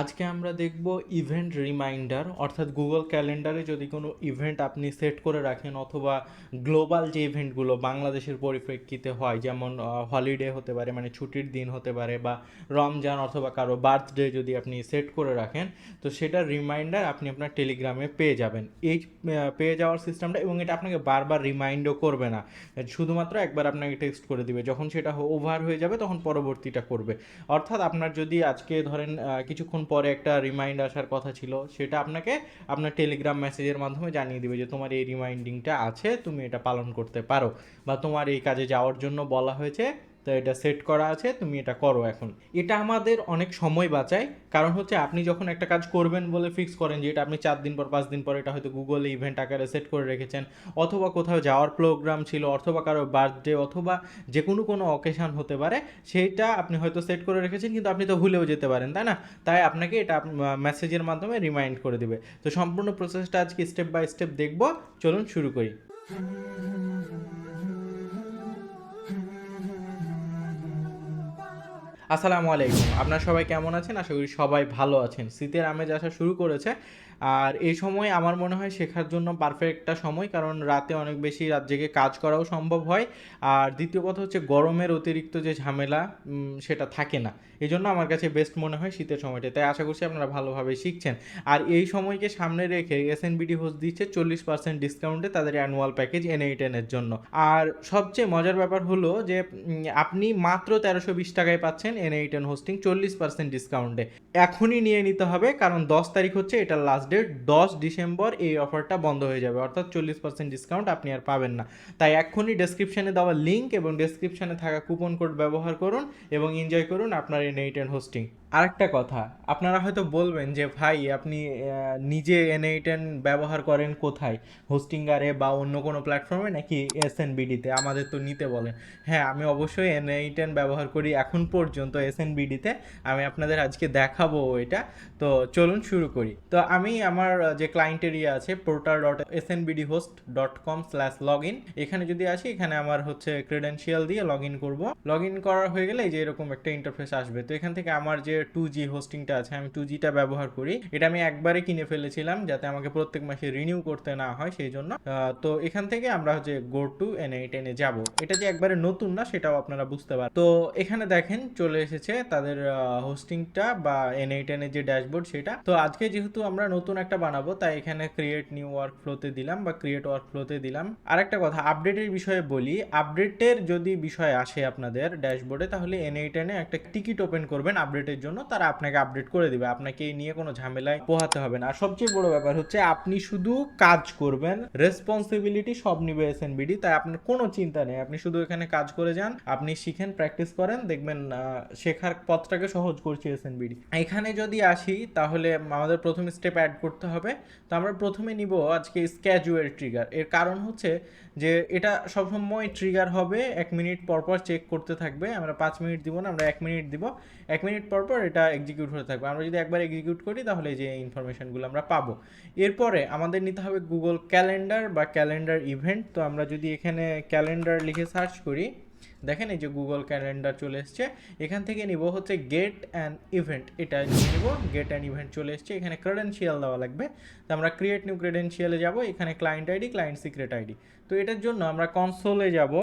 আজকে আমরা দেখব ইভেন্ট রিমাইন্ডার অর্থাৎ গুগল ক্যালেন্ডারে যদি কোনো ইভেন্ট আপনি সেট করে রাখেন অথবা গ্লোবাল যে ইভেন্টগুলো বাংলাদেশের পরিপ্রেক্ষিতে হয়, যেমন হলিডে হতে পারে মানে ছুটির দিন হতে পারে বা রমজান অথবা কারও বার্থডে যদি আপনি সেট করে রাখেন, তো সেটার রিমাইন্ডার আপনি আপনার টেলিগ্রামে পেয়ে যাবেন। এই পেয়ে যাওয়ার সিস্টেমটা এবং এটা আপনাকে বারবার রিমাইন্ডও করবে না। শুধুমাত্র একবার আপনাকে টেক্সট করে দিবে, যখন সেটা ওভার হয়ে যাবে তখন পরবর্তীটা করবে। অর্থাৎ আপনার যদি আজকে ধরেন কিছুক্ষণ পরে একটা রিমাইন্ড আসার কথা ছিল, সেটা আপনাকে আপনার টেলিগ্রাম মেসেজের মাধ্যমে জানিয়ে দিবে যে তোমার এই রিমাইন্ডিংটা আছে, তুমি এটা পালন করতে পারো। বা তোমার এই কাজে যাওয়ার জন্য বলা হয়েছে তো এটা সেট করা আছে, তুমি এটা করো এখন। এটা আমাদের অনেক সময় বাঁচায়, কারণ হচ্ছে আপনি যখন একটা কাজ করবেন বলে ফিক্স করেন যে এটা আপনি চার দিন পর, পাঁচ দিন পর এটা হয়তো গুগলে ইভেন্ট আকারে সেট করে রেখেছেন, অথবা কোথাও যাওয়ার প্রোগ্রাম ছিল, অথবা কারও বার্থডে অথবা যে কোনো কোনো অকেশান হতে পারে সেইটা আপনি হয়তো সেট করে রেখেছেন, কিন্তু আপনি তো ভুলেও যেতে পারেন, তাই না? তাই আপনাকে এটা মেসেজের মাধ্যমে রিমাইন্ড করে দিবে। তো সম্পূর্ণ প্রসেসটা আজকে স্টেপ বাই স্টেপ দেখব, চলুন শুরু করি। আসসালামু আলাইকুম। আপনারা সবাই কেমন আছেন? আশা করি সবাই ভালো আছেন। শীতের আমেজ আসা শুরু করেছে। আর এই সময় আমার মনে হয় শেখার জন্য পারফেক্ট একটা সময়, কারণ রাতে অনেক বেশি রাত জেগে কাজ করাও সম্ভব হয়। আর দ্বিতীয় কথা হচ্ছে গরমের অতিরিক্ত যে ঝামেলা সেটা থাকে না। এই জন্য আমার কাছে বেস্ট মনে হয় শীতের সময়টা। তাই আশা করছি আপনারা ভালোভাবে শিখছেন। আর এই সময়কে সামনে রেখে এস এন বিডি হোস্ট দিচ্ছে চল্লিশ পার্সেন্ট ডিসকাউন্টে তাদের অ্যানুয়াল প্যাকেজ এন এইট এর জন্য। আর সবচেয়ে মজার ব্যাপার হলো যে আপনি মাত্র তেরোশো বিশ টাকায় পাচ্ছেন এন এইট এন হোস্টিং চল্লিশ পার্সেন্ট ডিসকাউন্টে এখনই নিয়ে নিতে হবে, কারণ দশ তারিখ হচ্ছে এটা লাস্ট ডেট, দশ ডিসেম্বর এই অফারটা বন্ধ হয়ে যাবে। অর্থাৎ চল্লিশ পার্সেন্ট ডিসকাউন্ট আপনি আর পাবেন না। তাই এক্ষুনি ডেসক্রিপশানে দেওয়া লিঙ্ক এবং ডেসক্রিপশানে থাকা কুপন কোড ব্যবহার করুন এবং এনজয় করুন আপনার এই নেইট এন্ড হোস্টিং আরেকটা কথা, আপনারা হয়তো বলবেন যে, ভাই, আপনি নিজে এনএইটেন ব্যবহার করেন কোথায়? হোস্টিঙ্গারে বা অন্য কোনো প্ল্যাটফর্মে নাকি এস বিডিতে আমাদের তো নিতে বলেন। হ্যাঁ আমি অবশ্যই এনএইটেন ব্যবহার করি এখন পর্যন্ত এস বিডিতে আমি আপনাদের আজকে দেখাবো এটা। তো চলুন শুরু করি। তো আমি আমার যে ক্লায়েন্ট এরিয়া আছে portal dot S N BD host dot com slash log in এখানে যদি আসি, এখানে আমার হচ্ছে ক্রেডেন্সিয়াল দিয়ে লগ ইন করব। লগ ইন করা হয়ে গেলে যে এরকম একটা ইন্টারফেস আসবে। তো এখান থেকে আমার যে টু জি হোস্টিংটা আছে, আমি টু জিটা ব্যবহার করি। এটা আমি একবারে কিনে ফেলেছিলাম যাতে আমাকে প্রত্যেক মাসে রিনিউ করতে না হয়, সেই জন্য। তো এখান থেকে আমরা হচ্ছে গো টু এন এইট এনে যাব। এটা যে একবারে নতুন না, সেটাও আপনারা বুঝতে পারেন তো এখানে দেখেন চলে এসেছে তাদের হোস্টিংটা বা এন এইট এর যে ড্যাশবোর্ড সেটা। তো আজকে যেহেতু আমরা নতুন একটা বানাবো, তাই এখানে ক্রিয়েট নিউ ওয়ার্ক ফ্লোতে দিলাম বা ক্রিয়েট ওয়ার্ক ফ্লোতে দিলাম। আর একটা কথা আপডেটের বিষয়ে বলি। আপডেটের যদি বিষয় আসে আপনাদের ড্যাশবোর্ডে তাহলে এন এইট এনে একটা টিকিট ওপেন করবেন আপডেটের জন্য তারা আপনাকে আপডেট করে দিবে। আপনাকে এই নিয়ে কোনো ঝামেলায় পোহাতে হবে না। আর সবচেয়ে বড় ব্যাপার হচ্ছে, আপনি শুধু কাজ করবেন রেসপন্সিবিলিটি সব নিবে এসএনবিডি তাই আপনার কোনো চিন্তা নেই। আপনি শুধু এখানে কাজ করে যান, আপনি শিখেন প্র্যাকটিস করেন, দেখবেন শেখার পথটাকে সহজ করছে এসএনবিডি এখানে যদি আসি, তাহলে আমাদের প্রথম স্টেপ অ্যাড করতে হবে। তো আমরা প্রথমে নিব আজকে স্ক্যাজুয়াল ট্রিগার এর কারণ হচ্ছে যে, এটা সবসময় ট্রিগার হবে, এক মিনিট পর পর চেক করতে থাকবে। আমরা পাঁচ মিনিট দিব না, আমরা এক মিনিট দিব। এক মিনিট পর পর এটা এক্সিকিউট হতে থাকবে। আমরা যদি একবার এক্সিকিউট করি, তাহলে যে ইনফরমেশনগুলো আমরা পাবো। এরপরে আমাদের নিতে হবে গুগল ক্যালেন্ডার বা ক্যালেন্ডার ইভেন্ট তো আমরা যদি এখানে ক্যালেন্ডার লিখে সার্চ করি, দেখেন এই যে গুগল ক্যালেন্ডার চলে এসছে। এখান থেকে নিব হচ্ছে গেট অ্যান্ড ইভেন্ট এটা নিব গেট অ্যান্ড ইভেন্ট চলে এসছে। এখানে ক্রেডেন্সিয়াল দেওয়া লাগবে। তো আমরা ক্রিয়েট নিউ ক্রেডেন্সিয়ালে যাব। এখানে client ID client secret ID তো এটার জন্য আমরা কনসোলে যাব।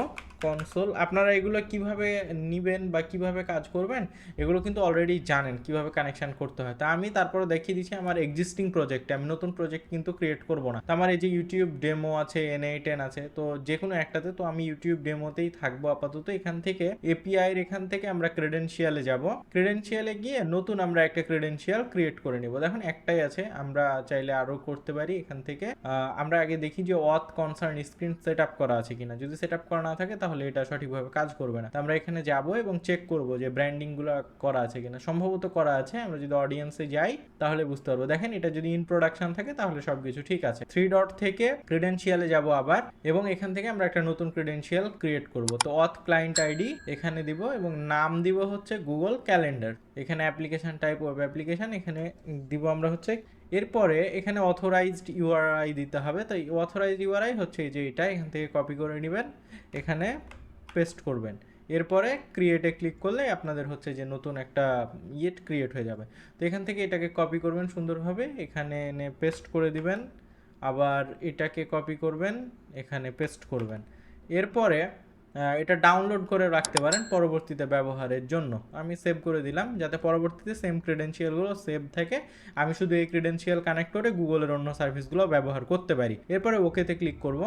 কনসোল আপনারা এগুলো কীভাবে নেবেন বা কীভাবে কাজ করবেন, এগুলো কিন্তু অলরেডি জানেন কীভাবে কানেকশন করতে হয়। তা আমি তারপরে দেখিয়ে দিচ্ছি আমার এক্সিস্টিং প্রজেক্টে আমি নতুন প্রজেক্ট কিন্তু ক্রিয়েট করব না। আমার এই যে ইউটিউব ডেমো আছে এন এই টেন আছে, তো যে কোনো একটাতে তো আমি ইউটিউব ডেমোতেই থাকব আপাতত। এখান থেকে এপিআই এর এখান থেকে আমরা ক্রেডেন্সিয়ালে যাব। ক্রেডেন্সিয়ালে গিয়ে নতুন আমরা একটা ক্রেডেন্সিয়াল ক্রিয়েট করে নেব। দেখুন একটাই আছে, আমরা চাইলে আরও করতে পারি এখান থেকে। আমরা আগে দেখি যে অথ কনসার্ন স্ক্রিন সেট আপ করা আছে কিনা। যদি সেট আপ করা না থাকে তাহলে এটা সঠিকভাবে কাজ করবে না। আমরা এখানে যাব এবং চেক করব যে ব্র্যান্ডিংগুলো করা আছে কিনা। সম্ভবত করা আছে, আমরা যদি অডিয়েন্সে যাই, তাহলে বুঝতে পারব। দেখেন, এটা যদি ইন প্রোডাকশন থাকে, তাহলে সবকিছু ঠিক আছে। থ্রি ডট থেকে ক্রেডেন্সিয়ালে যাব আবার, এবং এখান থেকে আমরা একটা নতুন ক্রেডেন্সিয়াল ক্রিয়েট করব। তো অথ ক্লায়েন্ট আইডি এখানে দিব, এবং নাম দিব হচ্ছে গুগল ক্যালেন্ডার এখানে অ্যাপ্লিকেশন টাইপ ওয়েব অ্যাপ্লিকেশন এখানে দিব আমরা হচ্ছে এরপরে এখানে অথরাইজড ইউআরআই দিতে হবে। তো অথরাইজড ইউআরআই হচ্ছে এই যে এটা, এখান থেকে কপি করে নেবেন, এখানে পেস্ট করবেন। এরপরে ক্রিয়েটে ক্লিক করলে আপনাদের হচ্ছে যে নতুন একটা ইয়েট ক্রিয়েট হয়ে যাবে। তো এখান থেকে এটাকে কপি করবেন সুন্দরভাবে, এখানে এনে পেস্ট করে দিবেন, আবার এটাকে কপি করবেন, এখানে পেস্ট করবেন। এরপরে এটা ডাউনলোড করে রাখতে পারেন পরবর্তীতে ব্যবহারের জন্য। আমি সেভ করে দিলাম যাতে পরবর্তীতে সেম ক্রেডেন্সিয়ালগুলো সেভ থাকে আমি শুধু এই ক্রেডেন্সিয়াল কানেক্ট করে গুগলের অন্য সার্ভিসগুলো ব্যবহার করতে পারি। এরপরে ওকেতে ক্লিক করব।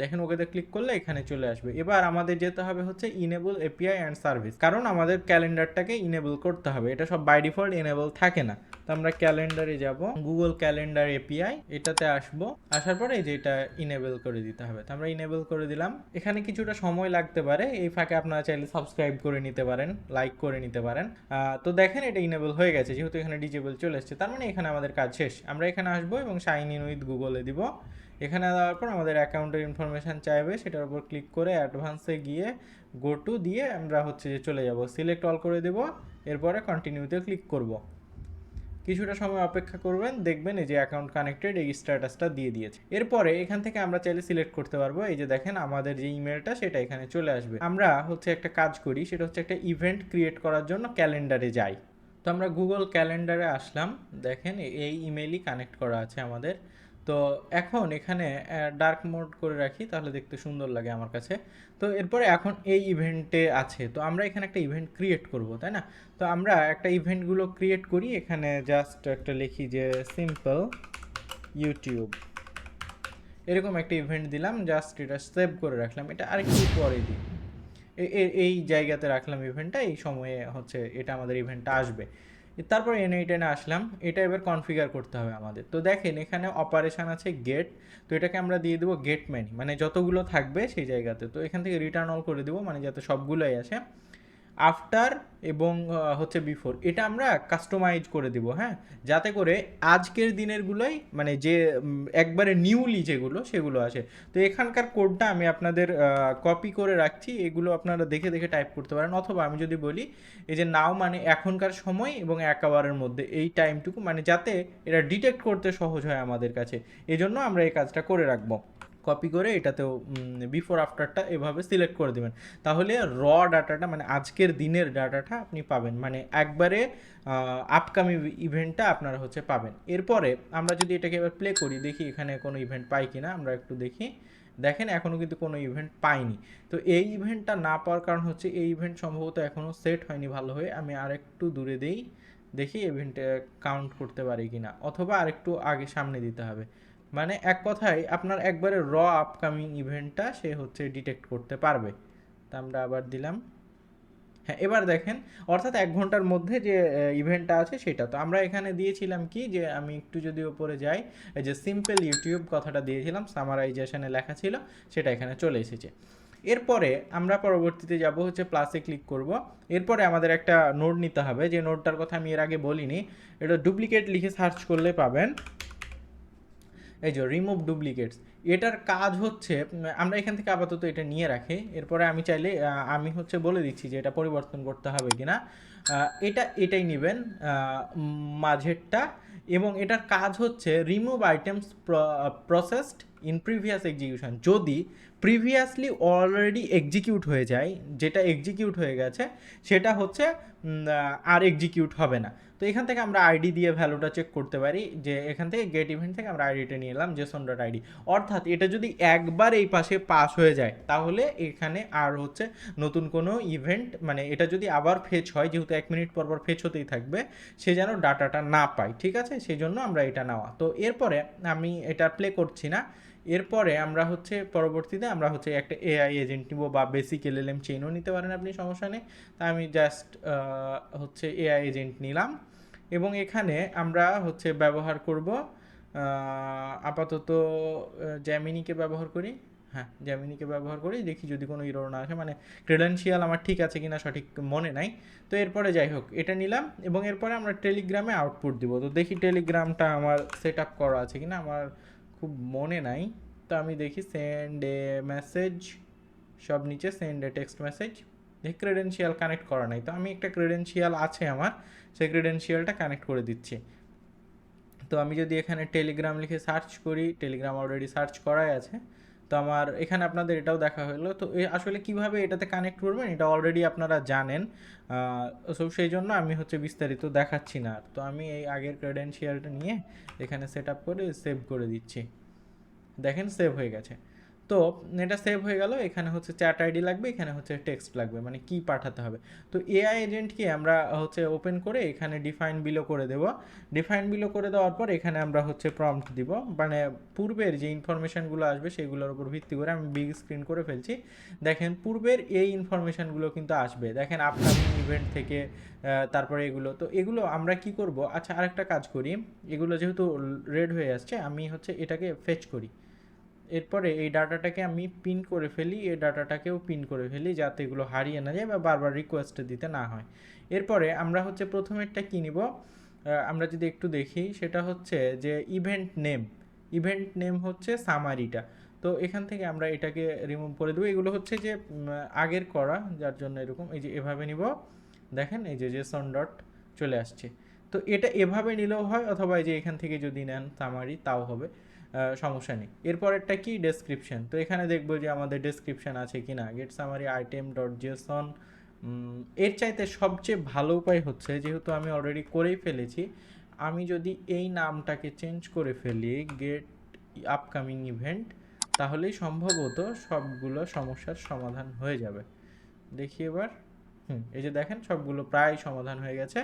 দেখেন ওকেতে ক্লিক করলে এখানে চলে আসবে। এবার আমাদের যেতে হবে হচ্ছে ইনেবল এপিআই অ্যান্ড সার্ভিস কারণ আমাদের ক্যালেন্ডারটাকে ইনেবল করতে হবে। এটা সব বাই ডিফল্ট এনেবল থাকে না। তো আমরা ক্যালেন্ডারে যাব গুগল ক্যালেন্ডার এপিআই এটাতে আসব। আসার পরে এই যে এটা ইনেবল করে দিতে হবে। তো আমরা ইনেবল করে দিলাম। এখানে কিছুটা সময় লাগতে পারে। এই ফাঁকে আপনারা চাইলে সাবস্ক্রাইব করে নিতে পারেন লাইক করে নিতে পারেন। তো দেখেন এটা ইনেবল হয়ে গেছে, যেহেতু এখানে ডিজেবল চলে এসেছে। তার মানে এখানে আমাদের কাজ শেষ। আমরা এখানে আসব এবং সাইন ইন উইথ গুগলে দিব। এখানে দেওয়ার পর আমাদের অ্যাকাউন্টের ইনফরমেশান চাইবে, সেটার উপর ক্লিক করে অ্যাডভান্সে গিয়ে গো টু দিয়ে আমরা হচ্ছে যে চলে যাব। সিলেক্ট অল করে দেব, এরপরে কন্টিনিউতে ক্লিক করব। কিছুটা সময় অপেক্ষা করবেন, দেখবেন এই যে অ্যাকাউন্ট কানেক্টেড এই স্ট্যাটাসটা দিয়ে দিয়েছে। এরপরে এখান থেকে আমরা চাইলে সিলেক্ট করতে পারব। এই যে দেখেন, আমাদের যে ইমেলটা সেটা এখানে চলে আসবে। আমরা হচ্ছে একটা কাজ করি, সেটা হচ্ছে একটা ইভেন্ট ক্রিয়েট করার জন্য ক্যালেন্ডারে যাই। তো আমরা গুগল ক্যালেন্ডারে আসলাম। দেখেন, এই ইমেলই কানেক্ট করা আছে আমাদের। তো এখন এখানে ডার্ক মোড করে রাখি, তাহলে দেখতে সুন্দর লাগে আমার কাছে। তো এরপরে এখন এই ইভেন্টে আছে। তো আমরা এখানে একটা ইভেন্ট ক্রিয়েট করব, তাই না? তো আমরা একটা ইভেন্টগুলো ক্রিয়েট করি, এখানে জাস্ট একটা লিখি যে সিম্পল ইউটিউব এরকম একটা ইভেন্ট দিলাম জাস্ট এটা সেভ করে রাখলাম, এটা আরেকটু পরে দিই। এই জায়গাতে রাখলাম ইভেন্টটা এই সময়ে হচ্ছে এটা আমাদের ইভেন্টটা আসবে। তারপর এন এইটেনে আসলাম। এটা এবার কনফিগার করতে হবে আমাদের। তো দেখেন, এখানে অপারেশান আছে গেট তো এটাকে আমরা দিয়ে দেবো গেট মেনি মানে যতগুলো থাকবে সেই জায়গাতে। তো এখান থেকে রিটার্ন অল করে দেবো মানে যাতে সবগুলোই আসে। আফটার এবং হচ্ছে বিফোর এটা আমরা কাস্টমাইজ করে দিব হ্যাঁ? যাতে করে আজকের দিনেরগুলোই মানে যে একবারে নিউলি যেগুলো, সেগুলো আসে। তো এখানকার কোডটা আমি আপনাদের কপি করে রাখছি। এগুলো আপনারা দেখে দেখে টাইপ করতে পারেন। অথবা আমি যদি বলি, এই যে নাও মানে এখনকার সময় এবং এক আওয়ারের মধ্যে এই টাইমটুকু মানে যাতে এটা ডিটেক্ট করতে সহজ হয় আমাদের কাছে। এজন্য আমরা এই কাজটা করে রাখব। কপি করে এটাতেও বিফোর আফটারটা এভাবে সিলেক্ট করে দেবেন। তাহলে র ডাটাটা মানে আজকের দিনের ডাটাটা আপনি পাবেন। মানে একবারে আপকামিং ইভেন্টটা আপনারা হচ্ছে পাবেন। এরপরে আমরা যদি এটাকে এবার প্লে করি, দেখি এখানে কোনো ইভেন্ট পাই কিনা, আমরা একটু দেখি। দেখেন এখনও কিন্তু কোনো ইভেন্ট পাইনি। তো এই ইভেন্টটা না পাওয়ার কারণ হচ্ছে, এই ইভেন্ট সম্ভবত এখনও সেট হয়নি ভালো হয়ে। আমি আরেকটু দূরে দেই, দেখি ইভেন্টে কাউন্ট করতে পারি কিনা, অথবা আরেকটু আগে সামনে দিতে হবে। মানে এক কথায় আপনার একবারে র আপকামিং ইভেন্টটা সে হচ্ছে ডিটেক্ট করতে পারবে। তা আমরা আবার দিলাম। হ্যাঁ এবার দেখেন, অর্থাৎ এক ঘণ্টার মধ্যে যে ইভেন্টটা আছে সেটা। তো আমরা এখানে দিয়েছিলাম কি যে, আমি একটু যদি ওপরে যাই যে সিম্পল ইউটিউব কথাটা দিয়েছিলাম সামারাইজেশনে লেখা ছিল, সেটা এখানে চলে এসেছে। এরপরে আমরা পরবর্তীতে যাব হচ্ছে প্লাসে ক্লিক করব। এরপরে আমাদের একটা নোট নিতে হবে। যে নোটটার কথা আমি এর আগে বলিনি, এটা ডুপ্লিকেট লিখে সার্চ করলে পাবেন। এই যে রিমুভ ডুপ্লিকেটস এটার কাজ হচ্ছে আমরা এখান থেকে আপাতত এটা নিয়ে রাখি। এরপরে আমি চাইলে আমি হচ্ছে বলে দিচ্ছি যে এটা পরিবর্তন করতে হবে কিনা। আহ, এটা এটাই নেবেন মাঝেরটা। এবং এটার কাজ হচ্ছে remove items processed in previous execution যদি প্রিভিয়াসলি অলরেডি এক্সিকিউট হয়ে যায় যেটা এক্সিকিউট হয়ে গেছে সেটা হচ্ছে আর এক্সিকিউট হবে না। তো এখান থেকে আমরা আইডি দিয়ে ভ্যালুটা চেক করতে পারি যে এখান থেকে গেট ইভেন্ট থেকে আমরা আইডিটা নিয়ে এলাম জেসন ডট আইডি অর্থাৎ এটা যদি একবার এই পাশে পাস হয়ে যায়, তাহলে এখানে আর হচ্ছে নতুন কোনো ইভেন্ট মানে এটা যদি আবার ফেচ হয়, যেহেতু এক মিনিট পর পর ফেচ হতেই থাকবে, সে যেন ডাটাটা না পায়, ঠিক আছে? সেই জন্য আমরা এটা নেওয়া। তো এরপরে আমি এটা প্লে করছি না। এরপরে আমরা হচ্ছে, পরবর্তীতে আমরা হচ্ছে একটা এআই এজেন্ট নিব বা বেসিক এলএলএম চেনও নিতে পারেন আপনি, সমস্যা নেই। তা আমি জাস্ট হচ্ছে এআই এজেন্ট নিলাম এবং এখানে আমরা হচ্ছে ব্যবহার করব আপাতত জ্যামিনিকে ব্যবহার করি। হ্যাঁ জ্যামিনিকে ব্যবহার করি, দেখি যদি কোনো ইরোর না আসে। মানে ক্রেডেন্সিয়াল আমার ঠিক আছে কিনা সঠিক মনে নাই। তো এরপরে যাই হোক, এটা নিলাম এবং এরপরে আমরা টেলিগ্রামে আউটপুট দিব। তো দেখি টেলিগ্রামটা আমার সেট আপ করা আছে কিনা, আমার খুব মনে নাই। তো আমি দেখি সেন্ড এ মেসেজ সব নিচে সেন্ড এ টেক্সট মেসেজ দেখি ক্রেডেন্সিয়াল কানেক্ট করা নাই। তো আমি একটা ক্রেডেন্সিয়াল আছে আমার, সেই ক্রেডেন্সিয়ালটা কানেক্ট করে দিচ্ছি। তো আমি যদি এখানে টেলিগ্রাম লিখে সার্চ করি টেলিগ্রাম অলরেডি সার্চ করাই আছে। তো আমার, এখানে আপনাদের এটাও দেখা হলো। তো আসলে কীভাবে এটাতে কানেক্ট করবেন এটা অলরেডি আপনারা জানেন। সো সেই জন্য আমি হচ্ছে বিস্তারিত দেখাচ্ছি না। তো আমি এই আগের ক্রেডেনশিয়ালটা নিয়ে এখানে সেট আপ করে সেভ করে দিচ্ছি। দেখেন সেভ হয়ে গেছে। তো এটা সেভ হয়ে গেল, এখানে হচ্ছে চ্যাট আইডি লাগবে, এখানে হচ্ছে টেক্সট লাগবে মানে কি পাঠাতে হবে। তো এআই এজেন্টকে আমরা হচ্ছে ওপেন করে এখানে ডিফাইন বিলো করে দেব। ডিফাইন বিলো করে দেওয়ার পর এখানে আমরা হচ্ছে প্রম্পট দিব। মানে পূর্বের যে ইনফরমেশনগুলো আসবে, সেগুলোর উপর ভিত্তি করে আমি বিগ স্ক্রিন করে ফেলছি। দেখেন, পূর্বের এই ইনফরমেশনগুলো কিন্তু আসবে। দেখেন আপকামিং ইভেন্ট থেকে তারপরে এগুলো। তো এগুলো আমরা কি করব? আচ্ছা আরেকটা কাজ করি। এগুলো যেহেতু রেড হয়ে আসছে, আমি হচ্ছে এটাকে ফেচ করি। এরপরে এই ডাটাটাকে আমি পিন করে ফেলি, এই ডাটাটাকেও পিন করে ফেলি যাতে এগুলো হারিয়ে না যায় বা বারবার রিকোয়েস্ট দিতে না হয়। এরপরে আমরা হচ্ছে প্রথমেরটা কী নিব? আমরা যদি একটু দেখি, সেটা হচ্ছে যে ইভেন্ট নেম ইভেন্ট নেম হচ্ছে সামারিটা তো এখান থেকে আমরা এটাকে রিমুভ করে দেবো। এগুলো হচ্ছে যে আগের করা, যার জন্য এরকম, এই যে এভাবে নিব। দেখেন, এই যে জেসন ডট চলে আসছে। তো এটা এভাবে নিলেও হয়, অথবা এই যে এখান থেকে যদি নেন সামারি তাও হবে। সমস্যা নেই। এরপরেরটা কি? ডেসক্রিপশন তো এখানে দেখব যে আমাদের ডেসক্রিপশন আছে কি না get summary item dot JSON এর চাইতে সবচেয়ে ভালো উপায় হচ্ছে, যেহেতু আমি অলরেডি করেই ফেলেছি, আমি যদি এই নামটাকে চেঞ্জ করে ফেলি গেট আপকামিং ইভেন্ট তাহলেই সম্ভবত সবগুলো সমস্যার সমাধান হয়ে যাবে। দেখি এবার। হুম। এই যে দেখেন, সবগুলো প্রায় সমাধান হয়ে গেছে।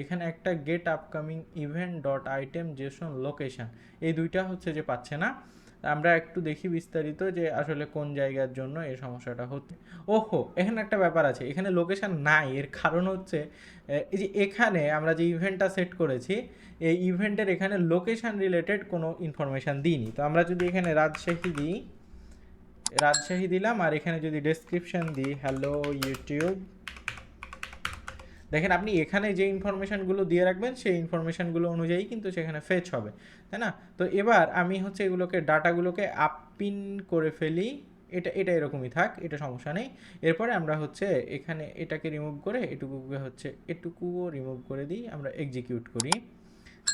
এখানে একটা get upcoming event dot item JSON location এই দুইটা হচ্ছে যে পাচ্ছে না। আমরা একটু দেখি বিস্তারিত যে আসলে কোন জায়গার জন্য এই সমস্যাটা হচ্ছে। ওহো, এখানে একটা ব্যাপার আছে। এখানে লোকেশন নাই। এর কারণ হচ্ছে এই যে এখানে আমরা যে ইভেন্টটা সেট করেছি, এই ইভেন্টের এখানে লোকেশন রিলেটেড কোনো ইনফরমেশান দিইনি। তো আমরা যদি এখানে রাজশাহী দিই, রাজশাহী দিলাম। আর এখানে যদি ডেসক্রিপশন দিই হ্যালো ইউটিউব দেখেন আপনি এখানে যে ইনফরমেশানগুলো দিয়ে রাখবেন, সেই ইনফরমেশানগুলো অনুযায়ী কিন্তু সেখানে ফেচ হবে, তাই না? তো এবার আমি হচ্ছে এগুলোকে ডাটাগুলোকে আপিন করে ফেলি, এটা এটা এরকমই থাক, এটা সমস্যা নেই। এরপরে আমরা হচ্ছে এখানে এটাকে রিমুভ করে, এটুকুকে হচ্ছে, এটুকুও রিমুভ করে দিই, আমরা এক্সিকিউট করি।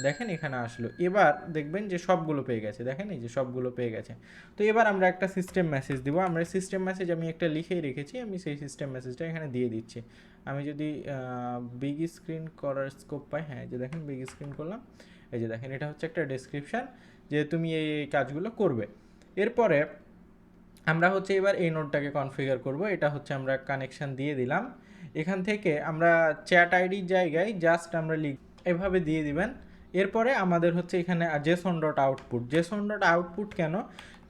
দেখেন এখানে আসলো। এবার দেখবেন যে সবগুলো পেয়ে গেছে। দেখেন এই যে সবগুলো পেয়ে গেছে। তো এবার আমরা একটা সিস্টেম মেসেজ দিব। আমরা সিস্টেম মেসেজ আমি একটা লিখেই রেখেছি। আমি সেই সিস্টেম মেসেজটা এখানে দিয়ে দিচ্ছি। আমি যদি বিগ স্ক্রিন করার স্কোপ পাই হ্যাঁ যে দেখেন বিগ স্ক্রিন করলাম। এই যে দেখেন, এটা হচ্ছে একটা ডেসক্রিপশান যে তুমি এই কাজগুলো করবে। এরপরে আমরা হচ্ছে এবার এই নোটটাকে কনফিগার করব। এটা হচ্ছে আমরা কানেকশন দিয়ে দিলাম। এখান থেকে আমরা চ্যাট আইডির জায়গায় জাস্ট আমরা লিখ এভাবে দিয়ে দিবেন। এরপরে আমাদের হচ্ছে এখানে JSON dot output JSON dot output কেন?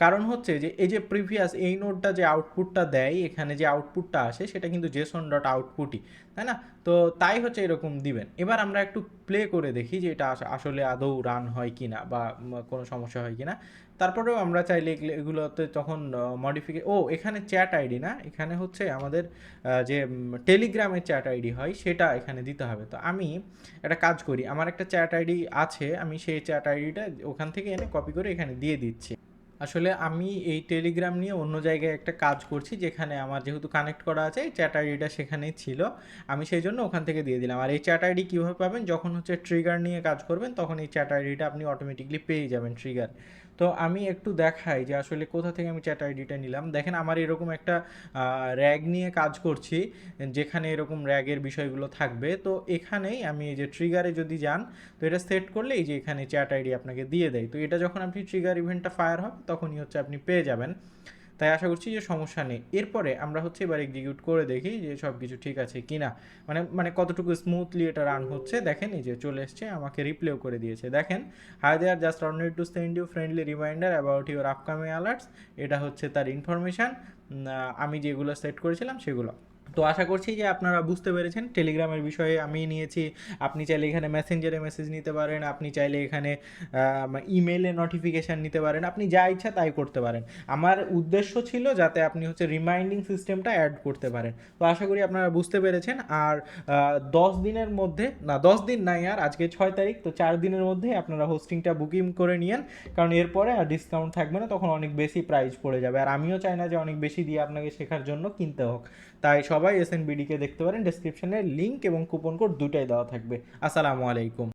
কারণ হচ্ছে যে, এই যে প্রিভিয়াস এই নোটটা যে আউটপুটটা দেয়, এখানে যে আউটপুটটা আসে, সেটা কিন্তু জেসন ডট আউটপুটই তাই না? তো তাই হচ্ছে এরকম দিবেন। এবার আমরা একটু প্লে করে দেখি যে এটা আসলে আদৌ রান হয় কি না বা কোনো সমস্যা হয় কি না তারপরেও আমরা চাইলে এগুলোতে তখন মডিফিকে ও, এখানে চ্যাট আইডি না? এখানে হচ্ছে আমাদের যে টেলিগ্রামের চ্যাট আইডি হয়, সেটা এখানে দিতে হবে। তো আমি একটা কাজ করি, আমার একটা চ্যাট আইডি আছে, আমি সেই চ্যাট আইডিটা ওখান থেকে এনে কপি করে এখানে দিয়ে দিচ্ছি। আসলে আমি এই টেলিগ্রাম নিয়ে অন্য জায়গায় একটা কাজ করছি, যেখানে আমার যেহেতু কানেক্ট করা আছে, এই চ্যাট আইডিটা সেখানেই ছিল। আমি সেই জন্য ওখান থেকে দিয়ে দিলাম। আর এই চ্যাট আইডি কীভাবে পাবেন? যখন হচ্ছে ট্রিগার নিয়ে কাজ করবেন, তখন এই চ্যাট আইডিটা আপনি অটোমেটিকলি পেয়ে যাবেন ট্রিগার তো আমি একটু দেখাই যে আসলে কোথা থেকে আমি চ্যাট আইডিটা নিলাম। দেখেন আমার এরকম একটা র্যাগ নিয়ে কাজ করছি, যেখানে এরকম র্যাগের বিষয়গুলো থাকবে। তো এখানেই আমি এই যে ট্রিগারে যদি যান, তো এটা সেট করলে এই যে এখানে চ্যাট আইডি আপনাকে দিয়ে দেয়। তো এটা যখন আপনি ট্রিগার ইভেন্টটা ফায়ার হবে, তখনই হচ্ছে আপনি পেয়ে যাবেন। তাই আশা করছি যে সমস্যা নেই। এরপরে আমরা হচ্ছে এবার এক্সিকিউট করে দেখি যে সব কিছু ঠিক আছে কি না মানে মানে কতটুকু স্মুথলি এটা রান হচ্ছে, দেখেন এই যে চলে এসছে, আমাকে রিপ্লেও করে দিয়েছে। দেখেন hi there just only to send you friendly reminder about your upcoming alerts এটা হচ্ছে তার ইনফরমেশান আমি যেগুলো সেট করেছিলাম সেগুলো। তো আশা করছি যে আপনারা বুঝতে পেরেছেন। টেলিগ্রামের বিষয়ে আমি নিয়েছি। আপনি চাইলে এখানে মেসেঞ্জারে মেসেজ নিতে পারেন। আপনি চাইলে এখানে ইমেলে নোটিফিকেশান নিতে পারেন। আপনি যা ইচ্ছা তাই করতে পারেন। আমার উদ্দেশ্য ছিল যাতে আপনি হচ্ছে রিমাইন্ডিং সিস্টেমটা অ্যাড করতে পারেন। তো আশা করি আপনারা বুঝতে পেরেছেন। আর দশ দিনের মধ্যে, না, দশ দিন নাই আর, আজকে ছয় তারিখ, তো চার দিনের মধ্যে আপনারা হোস্টিংটা বুকিং করে নিয়েন। কারণ এরপরে আর ডিসকাউন্ট থাকবে না, তখন অনেক বেশি প্রাইস পড়ে যাবে। আর আমিও চাই না যে অনেক বেশি দিয়ে আপনাকে শেখার জন্য কিনতে হোক। তাই সবাই এস দেখতে পারেন। ডিসক্রিপশানে লিঙ্ক এবং কুপন কোড দুটাই দেওয়া থাকবে। আসসালামু আলাইকুম।